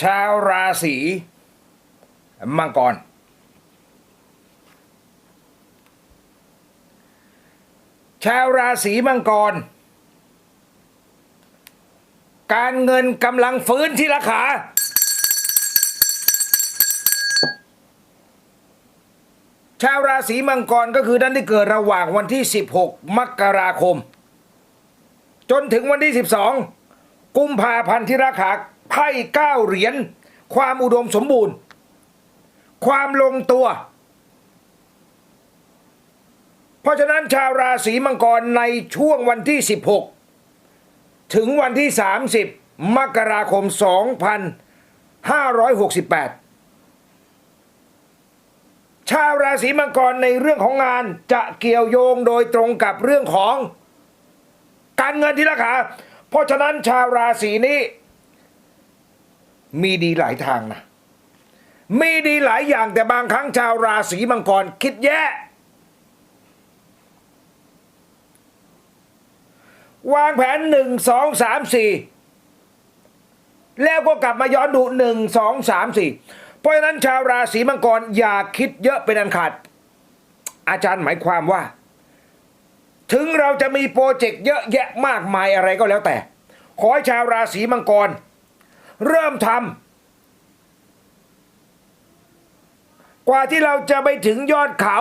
ชาวราศีมังกร ชาวราศีมังกร การเงินกำลังฟื้นที่ราคาชาวราศีมังกรก็คือท่านที่เกิดระหว่างวันที่ 16 มกราคม จนถึงวันที่ 12 กุมภาพันธ์ที่ราคา ไพ่เก้าเหรียญความอุดมสมบูรณ์ ความลงตัว เพราะฉะนั้นชาวราศีมังกรในช่วงวันที่ 16 ถึงวันที่ 30 มกราคม 2568 ชาวราศีมังกรในเรื่องของงานจะเกี่ยวโยงโดยตรงกับเรื่องของ การเงินที่ราคาเพราะฉะนั้นชาวราศีนี้ มีดีหลายทางนะมีดีหลายอย่างแต่บางครั้งชาวราศีมังกรคิดแย่วางแผนหนึ่งสองสามสี่แล้วก็กลับมาย้อนดูหนึ่งสองสามสี่เพราะฉะนั้นชาวราศีมังกรอย่าคิดเยอะเป็นอันขาด อาจารย์หมายความว่า ถึงเราจะมีโปรเจกต์เยอะแยะมากมายอะไรก็แล้วแต่ ขอให้ชาวราศีมังกร เริ่มทำกว่าที่เราจะไปถึงยอดเขา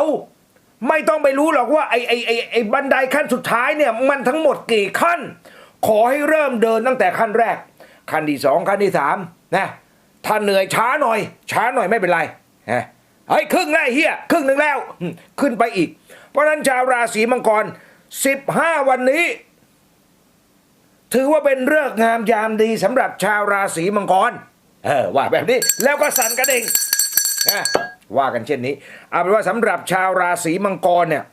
ไม่ต้องไปรู้หรอกว่าไอ้ไอ้ไอ้ไอ้บันไดขั้นสุดท้ายเนี่ย มันทั้งหมดกี่ขั้น ขอให้เริ่มเดินตั้งแต่ขั้นแรก ขั้นที่สองขั้นที่สามนะถ้าเหนื่อยช้าหน่อย ช้าหน่อยไม่เป็นไรฮะเฮ้ยครึ่งแล้วไอ้เฮียครึ่งหนึ่งแล้ว ขึ้นไปอีก เพราะฉะนั้นชาวราศีมังกร 15 วันนี้ ถือว่าเป็นเรื่องงามยามดีสำหรับชาวราศีมังกร เออว่าแบบนี้แล้วก็สั่นกระดิ่งนะว่ากันเช่นนี้ เอาเป็นว่าสำหรับชาวราศีมังกรเนี่ย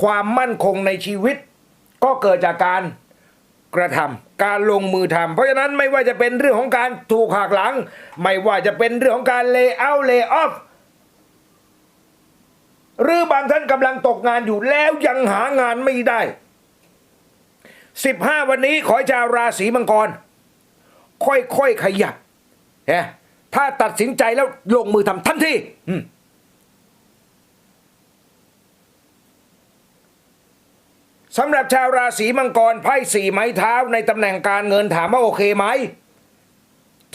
ความมั่นคงในชีวิต ก็เกิดจากการกระทำการลงมือทำเพราะฉะนั้นไม่ว่าจะเป็นเรื่องของการถูกหักหลัง ไม่ว่าจะเป็นเรื่องของการเล y o า t เล y off หรือบางท่านกำลังตกงานอยู่แล้วยังหางานไม่ได้ 15 วันนี้ขอให้ชาวราศีมังกร ค่อยๆขยับเฮ้ถ้าตัดสินใจแล้วลงมือทำทันทีสำหรับชาวราศีมังกรไพ่สี่ไม้เท้าในตำแหน่งการเงินถามว่าโอเคไหม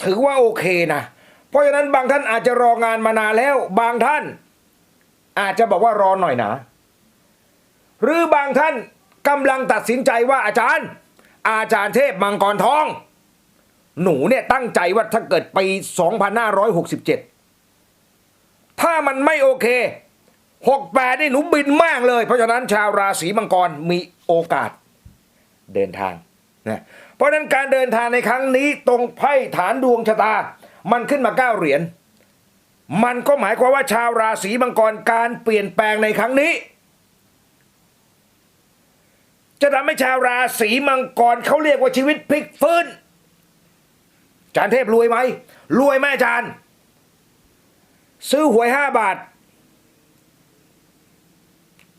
ถือว่าโอเคนะ เพราะฉะนั้นบางท่านอาจจะรองานมานานแล้ว บางท่าน อาจจะบอกว่ารอหน่อยนะ หรือบางท่าน กำลังตัดสินใจว่าอาจารย์ อาจารย์เทพมังกรทอง หนูเนี่ยตั้งใจว่าถ้าเกิดปี 2567 ถ้ามันไม่โอเค68นี่หนูบินมากเลย เพราะฉะนั้นชาวราศีมังกรมีโอกาสเดินทางนะเพราะฉะนั้นการเดินทางในครั้งนี้ตรงไพ่ฐานดวงชะตา มันขึ้นมาเก้าเหรียญมันก็หมายความว่าชาวราศีมังกรการเปลี่ยนแปลงในครั้งนี้ จะทำให้ชาวราศีมังกรเขาเรียกว่าชีวิตพลิกฟื้นอาจารย์เทพรวยไหมรวยไหมอาจารย์ซื้อหวยห้าบาท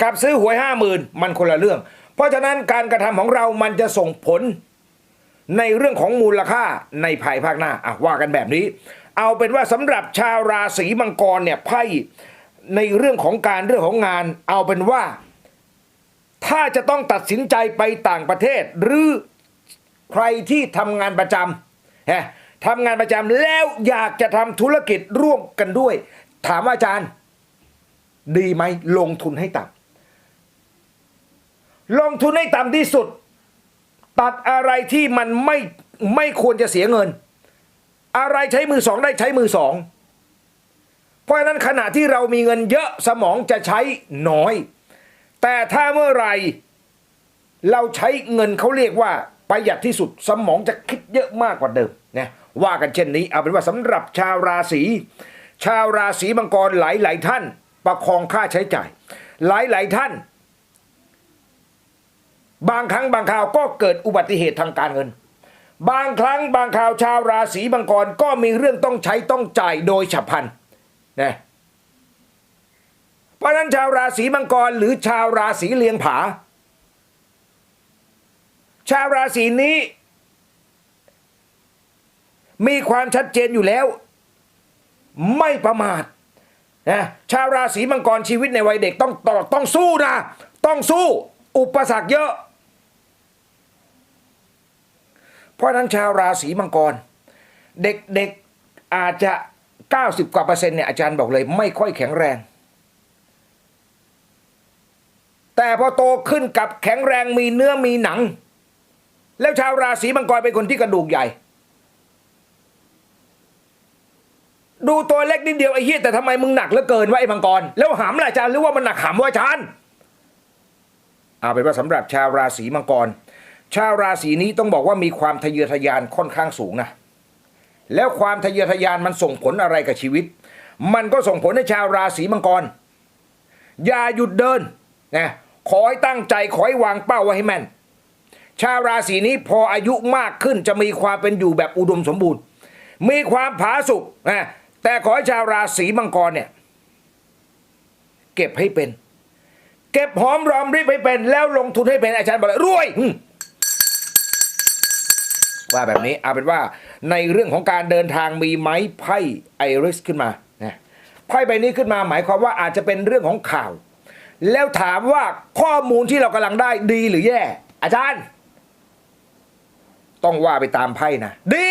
กับซื้อหวยห้าหมื่นมันคนละเรื่อง เพราะฉะนั้นการกระทำของเรามันจะส่งผลในเรื่องของมูลค่าในภายภาคหน้าอะว่ากันแบบนี้ เอาเป็นว่าสำหรับชาวราศีมังกรเนี่ยไพ่ในเรื่องของการเรื่องของงาน เอาเป็นว่า ถ้าจะต้องตัดสินใจไปต่างประเทศ หรือใครที่ทำงานประจำฮะทำงานประจำแล้วอยากจะทำธุรกิจร่วมกันด้วย ถามอาจารย์ ดีไหมลงทุนให้ต่ำลงทุนให้ต่ำที่สุด ตัดอะไรที่มันไม่ไม่ควรจะเสียเงิน อะไรใช้มือสองได้ใช้มือสอง เพราะฉะนั้นขณะที่เรามีเงินเยอะสมองจะใช้น้อย แต่ถ้าเมื่อไหรเราใช้เงินเขาเรียกว่าประหยัดที่สุดสมองจะคิดเยอะมากกว่าเดิมนะว่ากันเช่นนี้เอาเป็นว่าสำหรับชาวราศีชาวราศีมังกรหลาย ๆ ท่าน ประคองค่าใช้จ่าย หลาย ๆ ท่าน บางครั้งบางคราวก็เกิดอุบัติเหตุทางการเงิน บางครั้งบางคราวชาวราศีมังกรก็มีเรื่องต้องใช้ต้องจ่ายโดยฉับพลันนะ เพราะนั้นชาวราศีมังกรหรือชาวราศีเลียงผา ชาวราศีนี้ มีความชัดเจนอยู่แล้ว ไม่ประมาทนะชาวราศีมังกรชีวิตในวัยเด็กต้องต่อต้องสู้นะ ต้องสู้ อุปสรรคเยอะ เพราะฉะนั้นชาวราศีมังกร เด็กๆอาจจะ 90 กว่าเปอร์เซ็นต์เนี่ยอาจารย์บอกเลยไม่ค่อยแข็งแรง แต่พอโตขึ้นกับแข็งแรงมีเนื้อมีหนัง แล้วชาวราศีมังกรเป็นคนที่กระดูกใหญ่ ดูตัวเล็กนิดเดียวไอ้เหี้ยแต่ทำไมมึงหนักเหลือเกินวะไอ้มังกร แล้วหำล่ะอาจารย์หรือว่ามันหนักหำวะอาจารย์เอาเป็นว่าสำหรับชาวราศีมังกร ชาวราศีนี้ต้องบอกว่ามีความทะเยอทะยานค่อนข้างสูงนะแล้วความทะเยอทะยานมันส่งผลอะไรกับชีวิต มันก็ส่งผลให้ชาวราศีมังกร อย่าหยุดเดินนะ ขอให้ตั้งใจขอให้วางเป้าไว้ให้แม่น ชาวราศีนี้พออายุมากขึ้นจะมีความเป็นอยู่แบบอุดมสมบูรณ์ มีความผาสุกนะแต่ขอให้ชาวราศีมังกรเนี่ย เก็บให้เป็น เก็บหอมรอมริบให้เป็น แล้วลงทุนให้เป็นอาจารย์บอกเลยรวยว่าแบบนี้เอาเป็นว่าในเรื่องของการเดินทางมีไม้ไพ่ไอริสขึ้นมานะไพ่ใบนี้ขึ้นมาหมายความว่าอาจจะเป็นเรื่องของข่าว แล้วถามว่าข้อมูลที่เรากำลังได้ดีหรือแย่ อาจารย์ ต้องว่าไปตามไพ่นะ ดี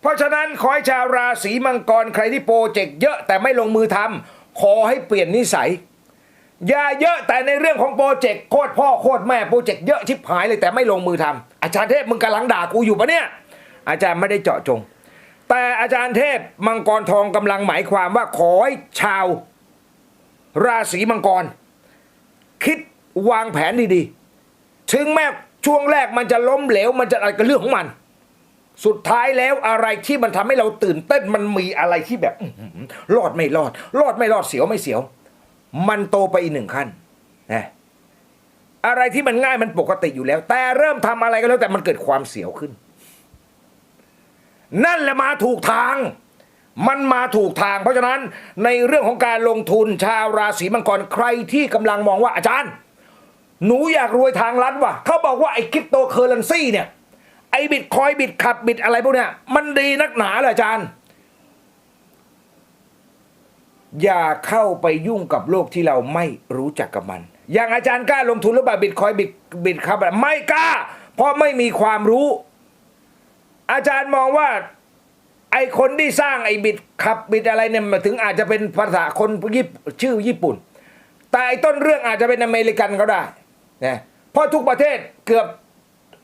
เพราะฉะนั้นขอให้ชาวราศีมังกรใครที่โปรเจกต์เยอะแต่ไม่ลงมือทำขอให้เปลี่ยนนิสัยอย่าเยอะแต่ในเรื่องของโปรเจกต์โคตรพ่อโคตรแม่โปรเจกต์เยอะชิบหายเลยแต่ไม่ลงมือทำอาจารย์เทพมึงกำลังด่ากูอยู่ปะเนี่ย อาจารย์ไม่ได้เจาะจง แต่อาจารย์เทพมังกรทองกำลังหมายความว่าขอให้ชาว ราศีมังกร คิดวางแผนดีๆ ถึงแม้ช่วงแรกมันจะล้มเหลว มันจะอะไรก็เรื่องของมัน สุดท้ายแล้วอะไรที่มันทำให้เราตื่นเต้นมันมีอะไรที่แบบรอดไม่รอด รอดไม่รอดเสียวไม่เสียว มันโตไปอีกหนึ่งขั้นนะอะไรที่มันง่ายมันปกติอยู่แล้ว แต่เริ่มทำอะไรก็แล้วแต่มันเกิดความเสียวขึ้น นั่นแหละมาถูกทาง มันมาถูกทาง เพราะฉะนั้นในเรื่องของการลงทุนชาวราศีมังกรใครที่กำลังมองว่าอาจารย์ หนูอยากรวยทางลัดว่ะเขาบอกว่าไอ้คริปโตเคอเรนซีเนี่ยไอ้บิตคอยบิตขับบิตอะไรพวกเนี้ยมันดีนักหนาเหรออาจารย์ อย่าเข้าไปยุ่งกับโลกที่เราไม่รู้จักกับมัน อย่างอาจารย์กล้าลงทุนหรือเปล่าบิตคอยบิตบิตขับไม่กล้า เพราะไม่มีความรู้ อาจารย์มองว่า ไอคนที่สร้างไอบิตขับบิตอะไรเนี่ยมาถึงอาจจะเป็นภาษาคนญี่ชื่อญี่ปุ่น แต่ไอต้นเรื่องอาจจะเป็นอเมริกันก็ได้นะเพราะทุกประเทศเกือบ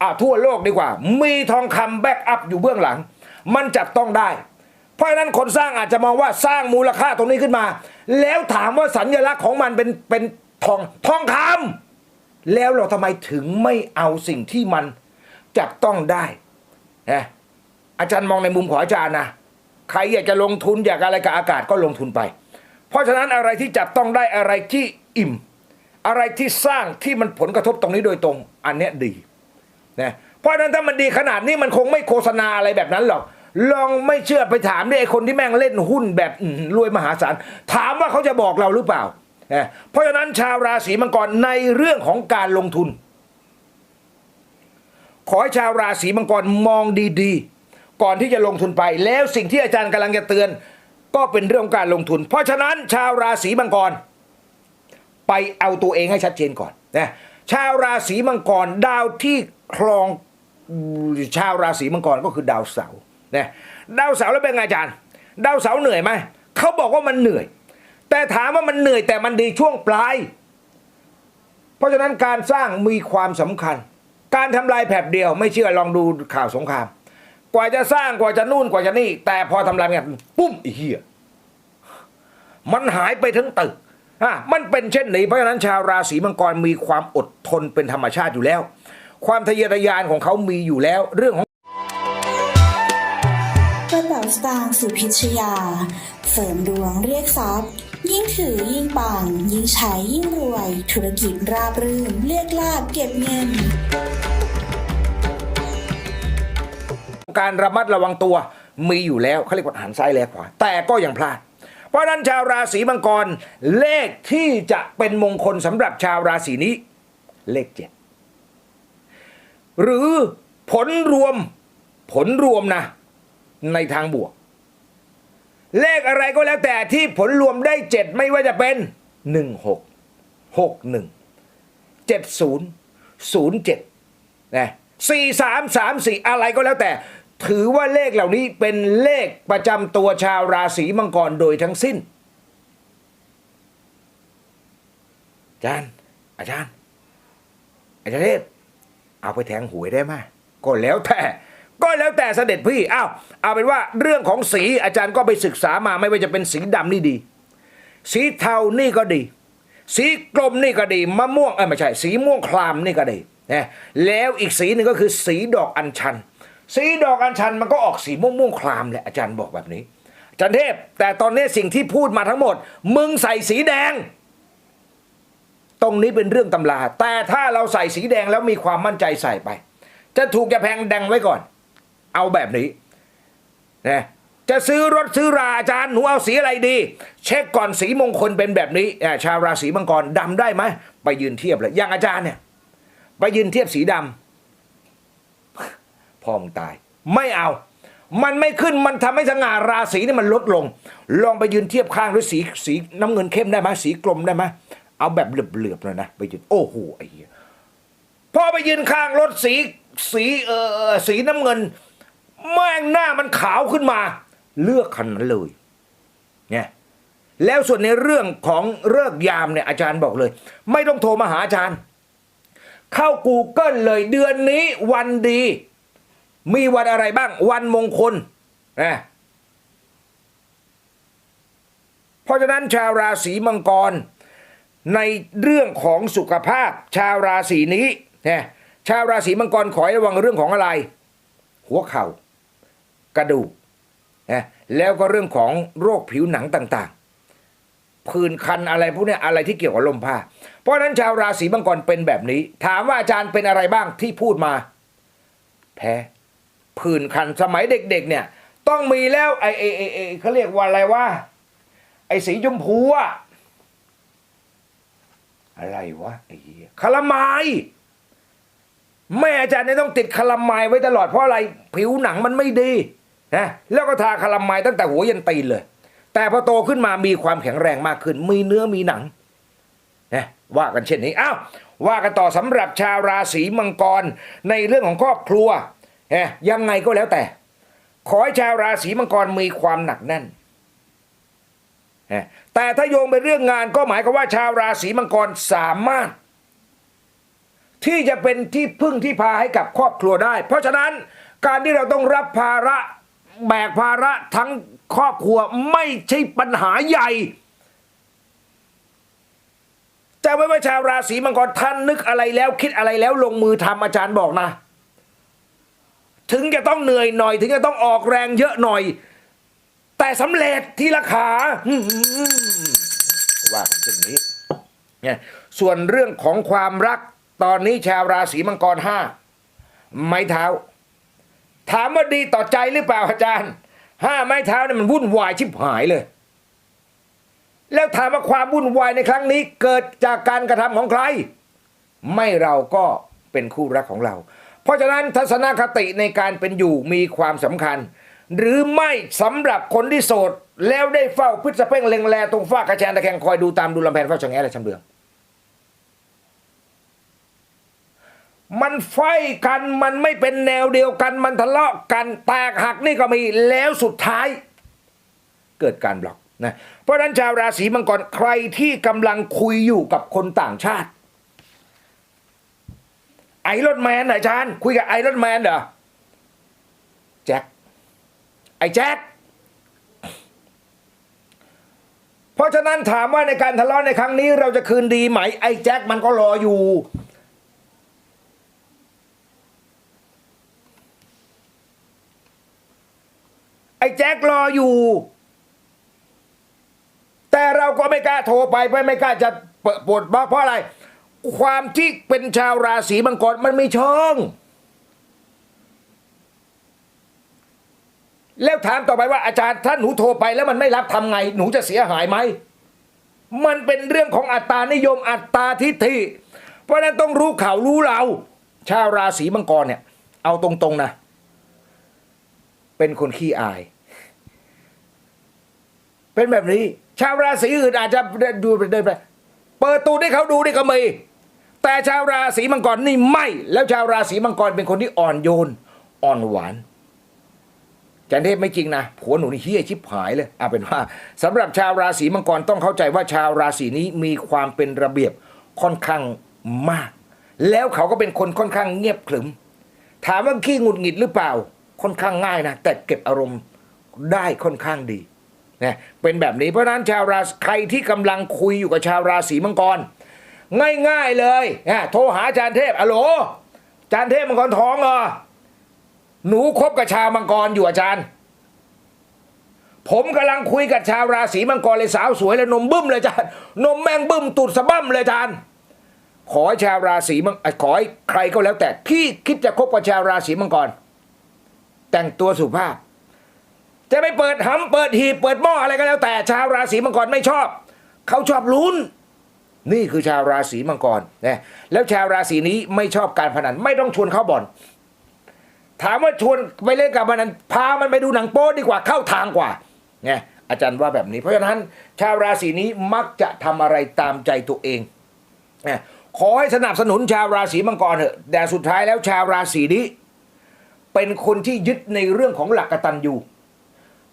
อ่าทั่วโลกดีกว่า มีทองคำแบ็กอัพอยู่เบื้องหลัง มันจับต้องได้ เพราะฉะนั้นคนสร้างอาจจะมองว่าสร้างมูลค่าตรงนี้ขึ้นมา แล้วถามว่าสัญลักษณ์ของมันเป็นเป็นทองทองคำแล้วเราทำไมถึงไม่เอาสิ่งที่มันจับต้องได้ นะอาจารย์มองในมุมของอาจารย์นะใครอยากจะลงทุนอยากอะไรกับอากาศก็ลงทุนไป เพราะฉะนั้นอะไรที่จับต้องได้อะไรที่อิ่ม อะไรที่สร้างที่มันผลกระทบตรงนี้โดยตรง อันเนี้ยดีนะเพราะฉะนั้นถ้ามันดีขนาดนี้มันคงไม่โฆษณาอะไรแบบนั้นหรอกลองไม่เชื่อไปถามดิไอคนที่แม่งเล่นหุ้นแบบรวยมหาศาลถามว่าเขาจะบอกเราหรือเปล่านะเพราะฉะนั้นชาวราศีมังกรในเรื่องของการลงทุน ขอให้ชาวราศีมังกรมองดีๆ ก่อนที่จะลงทุนไป แล้วสิ่งที่อาจารย์กำลังจะเตือน ก็เป็นเรื่องของการลงทุน เพราะฉะนั้นชาวราศีมังกร ไปเอาตัวเองให้ชัดเจนก่อนนะชาวราศีมังกรดาวที่ครองชาวราศีมังกรก็คือดาวเสาร์นะดาวเสาร์แล้วเป็นไงอาจารย์ ดาวเสาร์เหนื่อยไหมเขาบอกว่ามันเหนื่อย แต่ถามว่ามันเหนื่อยแต่มันดีช่วงปลาย เพราะฉะนั้นการสร้างมีความสำคัญ การทำลายแผบเดียวไม่เชื่อลองดูข่าวสงคราม กว่าจะสร้างกว่าจะนู่นกว่าจะนี่ แต่พอทำลายเนี่ยปุ้มไอีเหี้ยมันหายไปทั้งตึกอะมันเป็นเช่นนี้เพราะฉะนั้นชาวราศีมังกรมีความอดทนเป็นธรรมชาติอยู่แล้ว ความทะเยอทะยานของเขามีอยู่แล้วเรื่องของกระเป๋าสตางค์สุพิชยา เสริมดวงเรียกทรัพย์ ยิ่งถือยิ่งปัง ยิ่งใช้ยิ่งรวย ธุรกิจราบรื่นเรียกลาบเก็บเงิน การระมัดระวังตัวมีอยู่แล้วเขาเรียกว่าหันซ้ายแลขวา แต่ก็ยังพลาด เพราะฉะนั้นชาวราศีมังกร เลขที่จะเป็นมงคลสำหรับชาวราศีนี้ เลขเจ็ดหรือผลรวมผลรวมนะ ในทางบวก เลขอะไรก็แล้วแต่ที่ผลรวมได้เจ็ดไม่ว่าจะเป็นหนึ่งหกหกหนึ่งเจ็ดศูนย์ศูนย์เจ็ดนะสี่สามสามสี่อะไรก็แล้วแต่ ถือว่าเลขเหล่านี้เป็นเลขประจำตัวชาวราศีมังกรโดยทั้งสิ้น อาจารย์ อาจารย์ อาจารย์เทพเอาไปแทงหวยได้ไหมก็แล้วแต่ ก็แล้วแต่เสด็จพี่อ้าวเอาเป็นว่าเรื่องของสีอาจารย์ก็ไปศึกษามาไม่ว่าจะเป็นสีดำนี่ดี สีเทานี่ก็ดี สีกลมนี่ก็ดีมะม่วงเอ้ไม่ใช่ สีม่วงคลามนี่ก็ดีนะแล้วอีกสีหนึ่งก็คือสีดอกอัญชัน สีดอกอัญชันมันก็ออกสีม่วงม่วงคลามแหละอาจารย์บอกแบบนี้อาจารย์เทพ แต่ตอนนี้สิ่งที่พูดมาทั้งหมด มึงใส่สีแดง ตรงนี้เป็นเรื่องตำรา แต่ถ้าเราใส่สีแดงแล้วมีความมั่นใจใส่ไป จะถูกจะแพงแดงไว้ก่อน เอาแบบนี้นะจะซื้อรถซื้อราอาจารย์หนูเอาสีอะไรดี เช็คก่อนสีมงคลเป็นแบบนี้อ่าชาวราศีมังกรดำได้ไหมไปยืนเทียบเลยอย่างอาจารย์เนี่ย ไปยืนเทียบสีดำพองตาย ไม่เอา มันไม่ขึ้นมันทำให้สง่าราศีนี่มันลดลง ลองไปยืนเทียบข้างด้วยสีสีน้ำเงินเข้มได้ไหมสีกลมได้ไหมเอาแบบเหลือบๆเลยนะไปยืนโอ้โหไอ้เหี้ยพอไปยืนข้างรถสีสีเออสีน้ำเงิน แม่งหน้ามันขาวขึ้นมา เลือกคันนั้นเลยเนี่ยแล้วส่วนในเรื่องของเลิกยามเนี่ยอาจารย์บอกเลย ไม่ต้องโทรมาหาอาจารย์ เข้า Google เลยเดือนนี้วันดี มีวันอะไรบ้าง วันมงคลนะเพราะฉะนั้นชาวราศีมังกร ในเรื่องของสุขภาพ ชาวราศีนี้นะชาวราศีมังกรขอให้ระวังเรื่องของอะไร หัวเข่า กระดูกนะแล้วก็เรื่องของโรคผิวหนังต่างๆ ผื่นคันอะไรพวกนี้อะไรที่เกี่ยวกับลมผ้า เพราะนั้นชาวราศีมังกรเป็นแบบนี้ ถามว่าอาจารย์เป็นอะไรบ้างที่พูดมา แพ้ผื่นคันสมัยเด็กๆเนี่ย ต้องมีแล้วไอ้ไอ้ไอ้เขาเรียกว่าอะไรว่าไอ้สีชมพูอะอะไรวะไอ้เหี้ยคาราไมายแม่อาจารย์เนี่ยต้องติดคาราไมายไว้ตลอดเพราะอะไรผิวหนังมันไม่ดี นะแล้วก็ทาคาราไมตั้งแต่หัวยันตีนเลย แต่พอโตขึ้นมามีความแข็งแรงมากขึ้น มีเนื้อมีหนังนะว่ากันเช่นนี้อ้าวว่ากันต่อสำหรับชาวราศีมังกรในเรื่องของครอบครัวเอ๊ยังไงก็แล้วแต่ ขอให้ชาวราศีมังกรมีความหนักแน่นแต่ถ้าโยงไปเรื่องงานก็หมายความว่าชาวราศีมังกรสามารถ ที่จะเป็นที่พึ่งที่พาให้กับครอบครัวได้ เพราะฉะนั้นการที่เราต้องรับภาระ แบกภาระทั้งครอบครัวไม่ใช่ปัญหาใหญ่จะไม่ว่าชาวราศีมังกรท่านนึกอะไรแล้ว คิดอะไรแล้วลงมือทำอาจารย์บอกนะ ถึงจะต้องเหนื่อยหน่อย ถึงจะต้องออกแรงเยอะหน่อย แต่สำเร็จที่ราคาว่ากันเช่นนี้เนี่ยส่วนเรื่องของความรักตอนนี้ชาวราศีมังกรห้าไม้เท้า ถามว่าดีต่อใจหรือเปล่าอาจารย์ ห้าไม้เท้าเนี่ยมันวุ่นวายชิบหายเลย แล้วถามว่าความวุ่นวายในครั้งนี้ เกิดจากการกระทำของใคร ไม่เราก็เป็นคู่รักของเรา เพราะฉะนั้นทัศนคติในการเป็นอยู่มีความสำคัญ หรือไม่สำหรับคนที่โสด แล้วได้เฝ้าพืชสะเพ่งเล็งแลตรงฝ้ากระแชนตะแคงคอยดูตามดูลำแพนเฝ้าชะแงและชำเลือง มันไฟกันมันไม่เป็นแนวเดียวกัน มันทะเลาะกันแตกหักนี่ก็มีแล้วสุดท้าย เกิดการบล็อกนะเพราะนั้นชาวราศีมังกรใครที่กำลังคุยอยู่กับคนต่างชาติ ไอรอนแมนเหรออาจารย์ คุยกับไอรอนแมนเหรอแจ็คไอแจ็คเพราะฉะนั้นถามว่าในการทะเลาะในครั้งนี้ เราจะคืนดีไหมไอแจ็คมันก็รออยู่ ไอ้แจ็ครออยู่ แต่เราก็ไม่กล้าโทรไปไม่ไม่กล้าจะเปิดปวดบล็อกเพราะอะไร ความที่เป็นชาวราศีมังกรมันไม่เชิงแล้วถามต่อไปว่าอาจารย์ถ้าหนูโทรไปแล้วมันไม่รับทำไง หนูจะเสียหายไหมมันเป็นเรื่องของอัตตานิยมอัตตาทิฏฐิ เพราะนั้นต้องรู้ข่าวรู้เรา ชาวราศีมังกรเนี่ย เอาตรงๆนะ เป็นคนขี้อาย เป็นแบบนี้ ชาวราศีอื่นอาจจะดูไปเดินไปเปิดตูให้เขาดูได้ก็มีแต่ชาวราศีมังกรนี่ไม่ แล้วชาวราศีมังกรเป็นคนที่อ่อนโยน อ่อนหวานจันเทพไม่จริงนะผัวหนูนี่เฮี้ยชิบหายเลยเอาเป็นว่าสำหรับชาวราศีมังกรต้องเข้าใจว่าชาวราศีนี้มีความเป็นระเบียบค่อนข้างมาก แล้วเขาก็เป็นคนค่อนข้างเงียบขรึม ถามว่าขี้หงุดหงิดหรือเปล่า ค่อนข้างง่ายนะแต่เก็บอารมณ์ได้ค่อนข้างดีนะเป็นแบบนี้เพราะนั้นชาวราศีใครที่กำลังคุยอยู่กับชาวราศีมังกร ง่ายๆเลยนะโทรหาอาจารย์เทพอโหลอาจารย์เทพมังกรท้องเหรอหนูคบกับชาวมังกรอยู่อาจารย์ ผมกำลังคุยกับชาวราศีมังกรเลยสาวสวยเลยนมบึ้มเลยอาจารย์นมแมงบึ้มตุดสะบั้มเลยอาจารย์ขอให้ชาวราศีมังขอให้ใครก็แล้วแต่ที่คิดจะคบกับชาวราศีมังกร แต่งตัวสุภาพ จะไม่เปิดหำเปิดหีบเปิดหม้ออะไรก็แล้ว แต่ชาวราศีมังกรไม่ชอบ เขาชอบลุ้น นี่คือชาวราศีมังกรนะแล้วชาวราศีนี้ไม่ชอบการพนัน ไม่ต้องชวนเข้าบ่อน ถามว่าชวนไปเล่นกับมันนั้นพามันไปดูหนังโป๊ดีกว่าเข้าทางกว่าไงอาจารย์ว่าแบบนี้เพราะฉะนั้น ชาวราศีนี้มักจะทำอะไรตามใจตัวเองนะขอให้สนับสนุนชาวราศีมังกรเถอะแต่สุดท้ายแล้วชาวราศีนี้ เป็นคนที่ยึดในเรื่องของหลักกตัญญู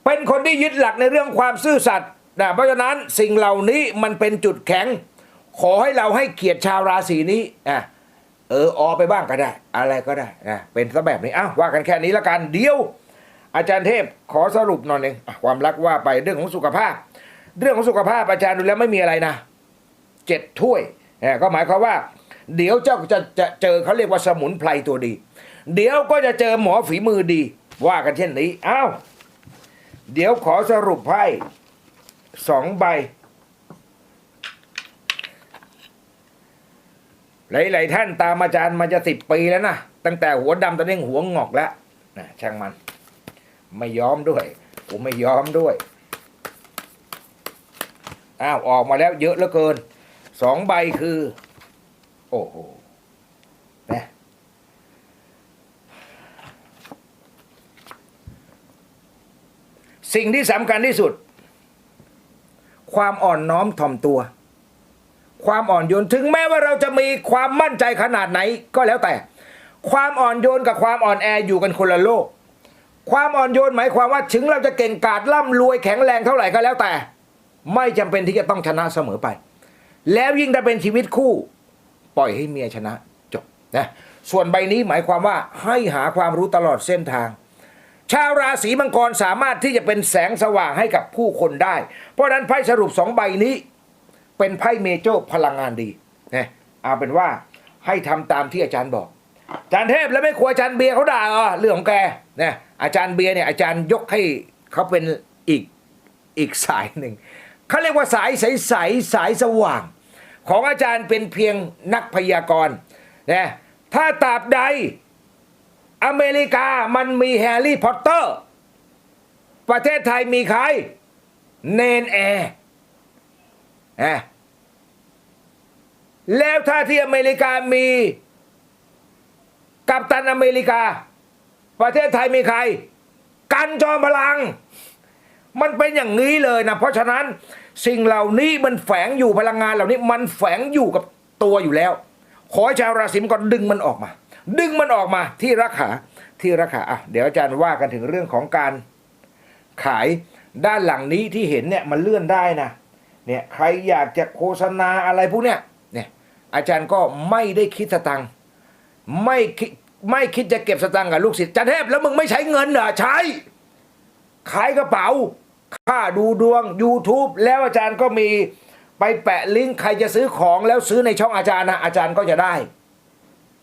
เป็นคนที่ยึดหลักในเรื่องความซื่อสัตย์นะเพราะฉะนั้นสิ่งเหล่านี้มันเป็นจุดแข็ง ขอให้เราให้เกียรติชาวราศีนี้อะเออออไปบ้างก็ได้ อะไรก็ได้นะเป็นซะแบบนี้อ้าวว่ากันแค่นี้ละกันเดี๋ยวอาจารย์เทพขอสรุปหน่อยหนึ่งความรักว่าไปเรื่องของสุขภาพ เรื่องของสุขภาพอาจารย์ดูแล้วไม่มีอะไรนะเจ็ดถ้วยนะก็หมายความว่า เดี๋ยวเจ้าจะจะเจอเขาเรียกว่าสมุนไพรตัวดี เดี๋ยวก็จะเจอหมอฝีมือดี ว่ากันเช่นนี้อ้าวเดี๋ยวขอสรุปไพ่สองใบ หลายๆท่านตามอาจารย์มาจะสิบปีแล้วนะ ตั้งแต่หัวดำตอนนี้หัวงอกแล้วนะช่างมัน ไม่ยอมด้วยผมไม่ยอมด้วยอ้าวออกมาแล้วเยอะเหลือเกินสองใบคือ โอ้โห สิ่งที่สำคัญที่สุด ความอ่อนน้อมถ่อมตัว ความอ่อนโยนถึงแม้ว่าเราจะมีความมั่นใจขนาดไหนก็แล้วแต่ ความอ่อนโยนกับความอ่อนแออยู่กันคนละโลก ความอ่อนโยนหมายความว่าถึงเราจะเก่งกาจร่ำรวยแข็งแรงเท่าไหร่ก็แล้วแต่ ไม่จำเป็นที่จะต้องชนะเสมอไป แล้วยิ่งถ้าเป็นชีวิตคู่ ปล่อยให้เมียชนะจบนะส่วนใบนี้หมายความว่าให้หาความรู้ตลอดเส้นทาง ชาวราศีมังกรสามารถที่จะเป็นแสงสว่างให้กับผู้คนได้ เพราะนั้นไพ่สรุปสองใบนี้ เป็นไพ่เมเจอร์พลังงานดีนะเอาเป็นว่าให้ทำตามที่อาจารย์บอกอาจารย์เทพแล้วไม่ครัวอาจารย์เบียร์เขาด่าเหรอเรื่องของแกนะอาจารย์เบียร์เนี่ยอาจารย์ยกให้เขาเป็นอีกอีกสายหนึ่งเขาเรียกว่าสายใสใสสายสว่าง ของอาจารย์เป็นเพียงนักพยากรณ์นะถ้าตราบใด อเมริกามันมีแฮร์รี่พอตเตอร์ ประเทศไทยมีใคร เนนแอร์อะแล้วถ้าที่อเมริกามีกัปตันอเมริกา ประเทศไทยมีใคร กันจอมพลัง มันเป็นอย่างนี้เลยนะ เพราะฉะนั้นสิ่งเหล่านี้มันแฝงอยู่พลังงานเหล่านี้มันแฝงอยู่กับตัวอยู่แล้ว ขอให้ชาวราศีมังกรดึงมันออกมา ดึงมันออกมาที่รักขาที่รักขาอะเดี๋ยวอาจารย์ว่ากันถึงเรื่องของการขายด้านหลังนี้ที่เห็นเนี่ยมันเลื่อนได้นะเนี่ยใครอยากจะโฆษณาอะไรพวกเนี้ยเนี่ยอาจารย์ก็ไม่ได้คิดสตังค์ไม่คิดไม่คิดจะเก็บสตังค์กับลูกศิษย์จันเทพแล้วมึงไม่ใช้เงินเหรอใช้ ขายกระเป๋า ค่าดูดวง YouTube แล้วอาจารย์ก็มีไปแปะลิงก์ใครจะซื้อของแล้วซื้อในช่องอาจารย์นะอาจารย์ก็จะได้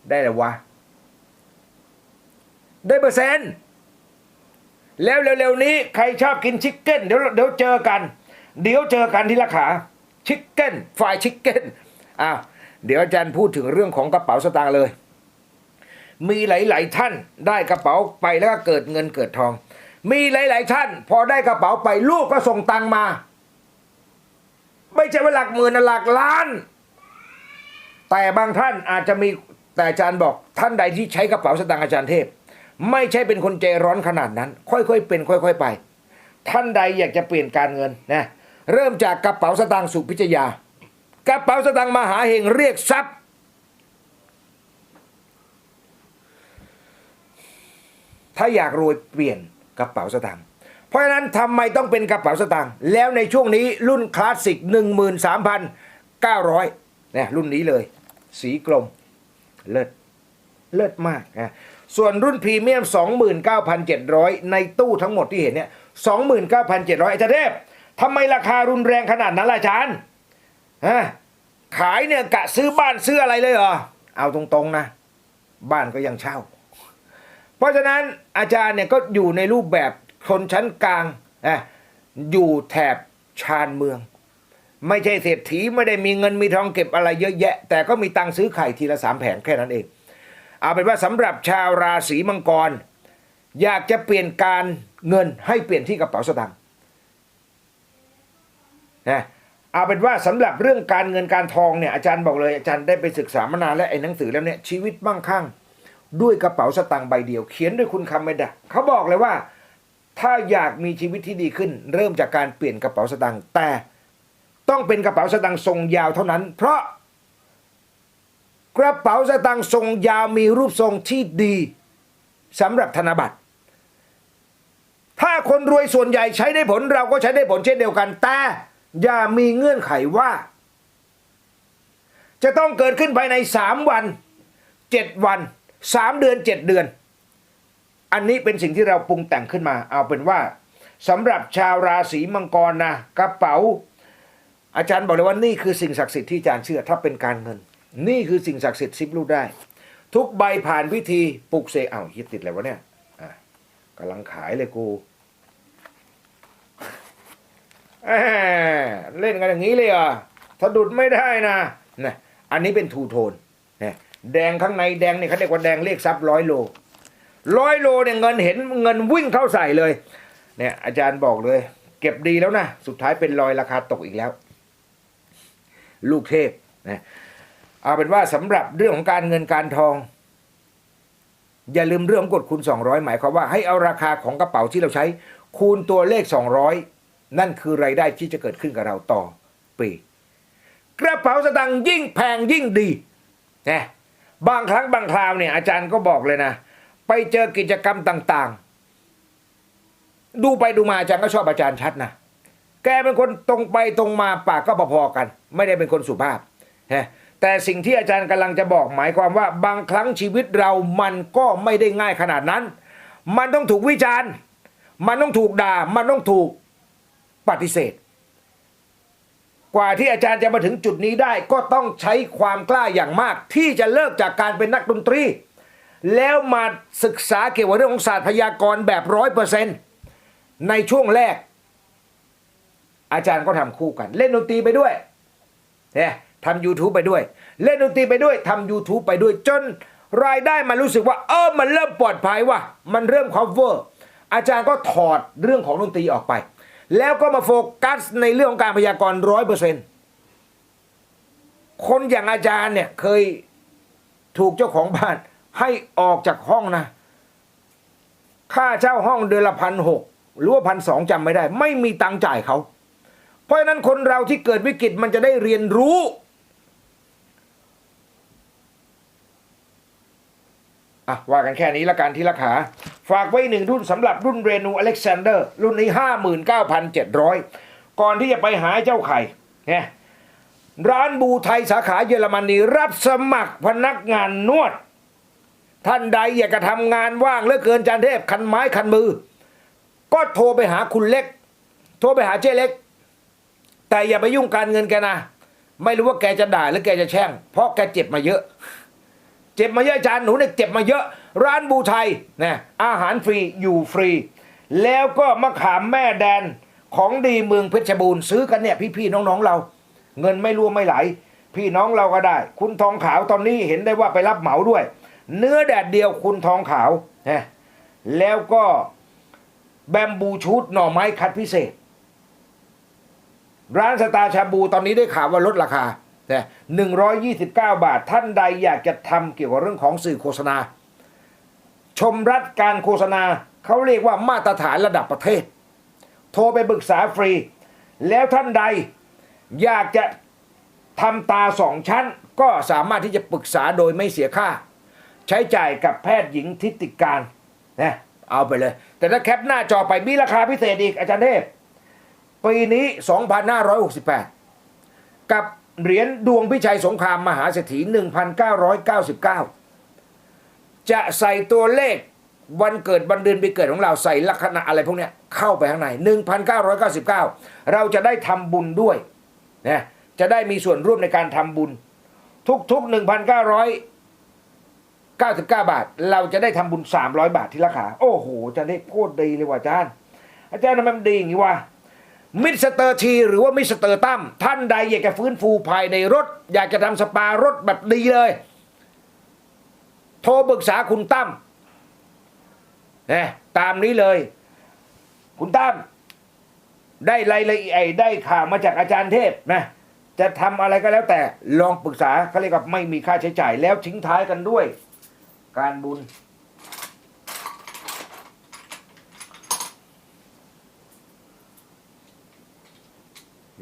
ได้เลยวะ ได้เปอร์เซ็นต์แล้วเร็วๆนี้ใครชอบกินชิคเก้นเดี๋ยวเดี๋ยวเจอกัน เดี๋ยวเจอกันที่ราคาชิคเก้นฝ่ายชิคเก้นอ้าเดี๋ยวอาจารย์พูดถึงเรื่องของกระเป๋าสตางค์เลย มีหลายๆท่านได้กระเป๋าไปแล้วก็เกิดเงินเกิดทอง มีหลายๆท่าน พอได้กระเป๋าไปลูกก็ส่งตังมา ไม่ใช่ว่าหลักหมื่นหลักล้าน แต่บางท่านอาจจะมีแต่อาจารย์บอกท่านใดที่ใช้กระเป๋าสตางค์อาจารย์เทพ ไม่ใช่เป็นคนใจร้อนขนาดนั้น ค่อยๆเป็น ค่อย ๆ ไป ท่านใดอยากจะเปลี่ยนการเงินนะเริ่มจากกระเป๋าสตางค์สุพิจยากระเป๋าสตางค์มหาเฮงเรียกทรัพย์ถ้าอยากรวยเปลี่ยนกระเป๋าสตางค์เพราะฉะนั้นทำไมต้องเป็นกระเป๋าสตางค์แล้วในช่วงนี้รุ่นคลาสสิก 13,900เนี่ยรุ่นนี้เลย สีกลม เลิศเลิศมากนะ ส่วนรุ่นพรีเมียม 29,700 ในตู้ทั้งหมดที่เห็นเนี่ย 29,700อาจารย์เทพทำไมราคารุนแรงขนาดนั้นล่ะอาจารย์ฮะขายเนี่ยกะซื้อบ้านซื้ออะไรเลยเหรอ เอาตรงๆนะ บ้านก็ยังเช่า เพราะฉะนั้นอาจารย์เนี่ยก็อยู่ในรูปแบบคนชั้นกลางนะอยู่แถบชานเมือง ไม่ใช่เศรษฐีไม่ได้มีเงินมีทองเก็บอะไรเยอะแยะ แต่ก็มีตังค์ซื้อไข่ทีละสามแผงแค่นั้นเอง เอาเป็นว่าสำหรับชาวราศีมังกร อยากจะเปลี่ยนการเงินให้เปลี่ยนที่กระเป๋าสตางค์นะเอาเป็นว่าสำหรับเรื่องการเงินการทองเนี่ยอาจารย์บอกเลยอาจารย์ได้ไปศึกษามานานและไอ้หนังสือแล้วเนี่ยชีวิตมั่งคั่งด้วยกระเป๋าสตางค์ใบเดียว เขียนด้วยคุณคำไม่ได้เขาบอกเลยว่า ถ้าอยากมีชีวิตที่ดีขึ้น เริ่มจากการเปลี่ยนกระเป๋าสตางค์แต่ต้องเป็นกระเป๋าสตางค์ทรงยาวเท่านั้น เพราะ กระเป๋าสตางค์ทรงยาวมีรูปทรงที่ดีสำหรับธนบัตร ถ้าคนรวยส่วนใหญ่ใช้ได้ผลเราก็ใช้ได้ผลเช่นเดียวกัน แต่อย่ามีเงื่อนไขว่า จะต้องเกิดขึ้นภายในสามวันเจ็ดวันสามเดือนเจ็ดเดือน อันนี้เป็นสิ่งที่เราปรุงแต่งขึ้นมา เอาเป็นว่าสำหรับชาวราศีมังกรนะกระเป๋า อาจารย์บอกเลยว่านี่คือสิ่งศักดิ์สิทธิ์ที่อาจารย์เชื่อถ้าเป็นการเงิน นี่คือสิ่งศักดิ์สิทธิ์ซิบรู้ได้ ทุกใบผ่านพิธีปลุกเสกอ้าวฮิตติดอะไรวะเนี่ยอะกำลังขายเลยกูเล่นกันอย่างนี้เลยอะสะดุดไม่ได้นะนะอันนี้เป็นทูโทนนะแดงข้างในแดงเนี่ยเขาเรียกว่าแดงเลขซับร้อยโลร้อยโลเนี่ยเงินเห็นเงินวิ่งเข้าใส่เลย เนี่ยอาจารย์บอกเลย เก็บดีแล้วนะ สุดท้ายเป็นรอยราคาตกอีกแล้ว ลูกเทพนะ เอาเป็นว่าสำหรับเรื่องของการเงินการทอง อย่าลืมเรื่องกฎคูณ 200 หมายความว่าให้เอาราคาของกระเป๋าที่เราใช้ คูณตัวเลข 200 นั่นคือไรายได้ที่จะเกิดขึ้นกับเราต่อปีกระเป๋าสตางค์ยิ่งแพงยิ่งดีนะบางครั้งบางคราวเนี่ยอาจารย์ก็บอกเลยนะ ไปเจอกิจกรรมต่าง ๆ ดูไปดูมาอาจารย์ก็ชอบอาจารย์ชัดนะแกเป็นคนตรงไปตรงมาปากก็พอๆกัน ไม่ได้เป็นคนสุภาพฮะ แต่สิ่งที่อาจารย์กำลังจะบอกหมายความว่าบางครั้งชีวิตเรามันก็ไม่ได้ง่ายขนาดนั้น มันต้องถูกวิจารณ์ มันต้องถูกด่า มันต้องถูกปฏิเสธ กว่าที่อาจารย์จะมาถึงจุดนี้ได้ ก็ต้องใช้ความกล้าอย่างมาก ที่จะเลิกจากการเป็นนักดนตรี แล้วมาศึกษาเกี่ยวกับเรื่องของศาสตร์พยากรณ์แบบร้อยเปอร์เซ็นต์ในช่วงแรก อาจารย์ก็ทำคู่กัน เล่นดนตรีไปด้วยเนี่ย ทำ YouTube ไปด้วย เล่นดนตรีไปด้วยทำ YouTube ไปด้วยจนรายได้มันรู้สึกว่า เออมันเริ่มปลอดภัยว่ะมันเริ่ม cover อาจารย์ก็ถอดเรื่องของดนตรีออกไป แล้วก็มาโฟกัสในเรื่องของการพยากรณ์ร้อยเปอร์เซ็นต์คนอย่างอาจารย์เนี่ยเคยถูกเจ้าของบ้านให้ออกจากห้องนะ ค่าเช่าห้องเดือนละพันหกหรือว่าพันสองจำไม่ได้ ไม่มีตังค์จ่ายเขา เพราะฉะนั้นคนเราที่เกิดวิกฤตมันจะได้เรียนรู้ อะว่ากันแค่นี้ละกันที่ละขาฝากไว้หนึ่งรุ่นสำหรับรุ่นเรนูอเล็กซานเดอร์ รุ่นนี้ห้าหมื่นเก้าพันเจ็ดร้อยก่อนที่จะไปหาเจ้าไข่เนี่ยร้านบูไทยสาขาเยอรมนีรับสมัครพนักงานนวด ท่านใดอยากจะทำงานว่างเหลือเกินจานเทพคันไม้คันมือ ก็โทรไปหาคุณเล็ก โทรไปหาเจ๊เล็ก แต่อย่าไปยุ่งการเงินแกนะ ไม่รู้ว่าแกจะด่าหรือแกจะแช่ง เพราะแกเจ็บมาเยอะ เจ็บมาเยอะอาจารย์หนูเนี่ยเจ็บมาเยอะร้านบูไทยนะอาหารฟรีอยู่ฟรี แล้วก็มะขามแม่แดนของดีเมืองเพชรบูรณ์ซื้อกันเนี่ยพี่ๆน้องๆเรา เงินไม่รั่วไม่ไหล พี่น้องเราก็ได้ คุณทองขาวตอนนี้เห็นได้ว่าไปรับเหมาด้วย เนื้อแดดเดียวคุณทองขาวนะแล้วก็แบมบูชูดหน่อไม้คัดพิเศษ ร้านสตาร์ชาบูตอนนี้ได้ข่าวว่าลดราคา นะ129 บาทท่านใดอยากจะทำเกี่ยวกับเรื่องของสื่อโฆษณา ชมรัฐการโฆษณาเขาเรียกว่ามาตรฐานระดับประเทศ โทรไปปรึกษาฟรี แล้วท่านใดอยากจะทำตาสองชั้น ก็สามารถที่จะปรึกษาโดยไม่เสียค่า ใช้จ่ายกับแพทย์หญิงทิติการนะเอาไปเลย แต่ถ้าแคปหน้าจอไปมีราคาพิเศษอีกอาจารย์เทพ ปีนี้ 2568 กับ เหรียญดวงพิชัยสงครามมหาเศรษฐี 1999 จะใส่ตัวเลขวันเกิดวันเดือนปีเกิดของเราใส่ลัคนาอะไรพวกเนี้ยเข้าไปข้างใน 1999 เราจะได้ทำบุญด้วยนะจะได้มีส่วนร่วมในการทำบุญ ทุกๆ 1,999 บาท เราจะได้ทำบุญ 300 บาทที่ราคา โอ้โหอาจารย์ได้โคตรดีเลยว่ะอาจารย์อาจารย์ทำไมมันดีอย่างนี้วะ มิสเตอร์ทีหรือว่ามิสเตอร์ตั้มท่านใดอยากจะฟื้นฟูภายในรถ อยากจะทำสปารถแบบดีเลย โทรปรึกษาคุณตั้มนะตามนี้เลย คุณตั้มได้รายละเอียดได้ข่าวมาจากอาจารย์เทพนะจะทำอะไรก็แล้วแต่ลองปรึกษาเขาเรียกว่าไม่มีค่าใช้จ่ายแล้วทิ้งท้ายกันด้วย การบุญ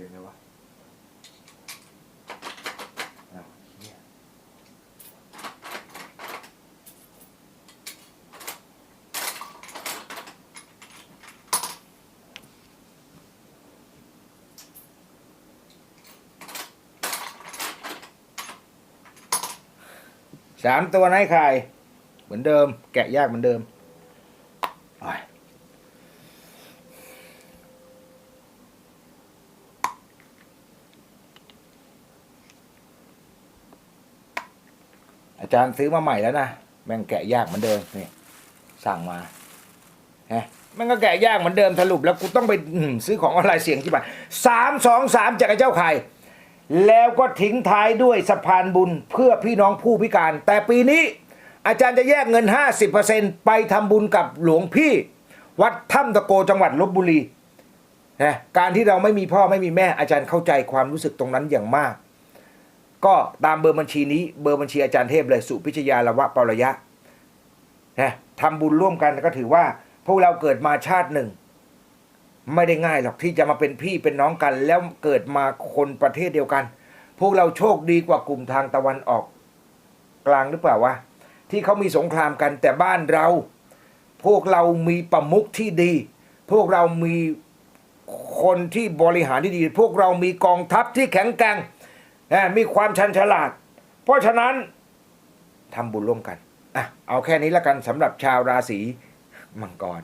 ยนไงวะสามตัวไหนใคร เหมือนเดิม แกะยากเหมือนเดิมโอ้ย อา จารย์ซื้อมาใหม่แล้วนะแม่งแกะยากเหมือนเดิมนี่สั่งมาฮะมันก็แกะยากเหมือนเดิมสรุปแล้วกูต้องไปซื้อของออนไลน์เสียงที่บ้านสามสองสามจากไอ้เจ้าไข่แล้วก็ทิ้งท้ายด้วยสะพานบุญเพื่อพี่น้องผู้พิการ แต่ปีนี้อาจารย์จะแยกเงิน 50%ไปทำบุญกับหลวงพี่ วัดถ้ำตะโกจังหวัดลบบุรีนะการที่เราไม่มีพ่อไม่มีแม่อาจารย์เข้าใจความรู้สึกตรงนั้นอย่างมาก ก็ตามเบอร์บัญชีนี้เบอร์บัญชีอาจารย์เทพเลยสุพิชยาละวะปรยะนะทำบุญร่วมกันก็ถือว่า พวกเราเกิดมาชาติหนึ่ง ไม่ได้ง่ายหรอกที่จะมาเป็นพี่เป็นน้องกัน แล้วเกิดมาคนประเทศเดียวกัน พวกเราโชคดีกว่ากลุ่มทางตะวันออกกลางหรือเปล่าวะที่เขามีสงครามกันแต่บ้านเรา พวกเรามีประมุขที่ดี พวกเรามีคนที่บริหารที่ดี พวกเรามีกองทัพที่แข็งแกร่ง มีความชันฉลาด เพราะฉะนั้นทำบุญร่วมกันอะเอาแค่นี้แล้วกันสำหรับชาวราศีมังกร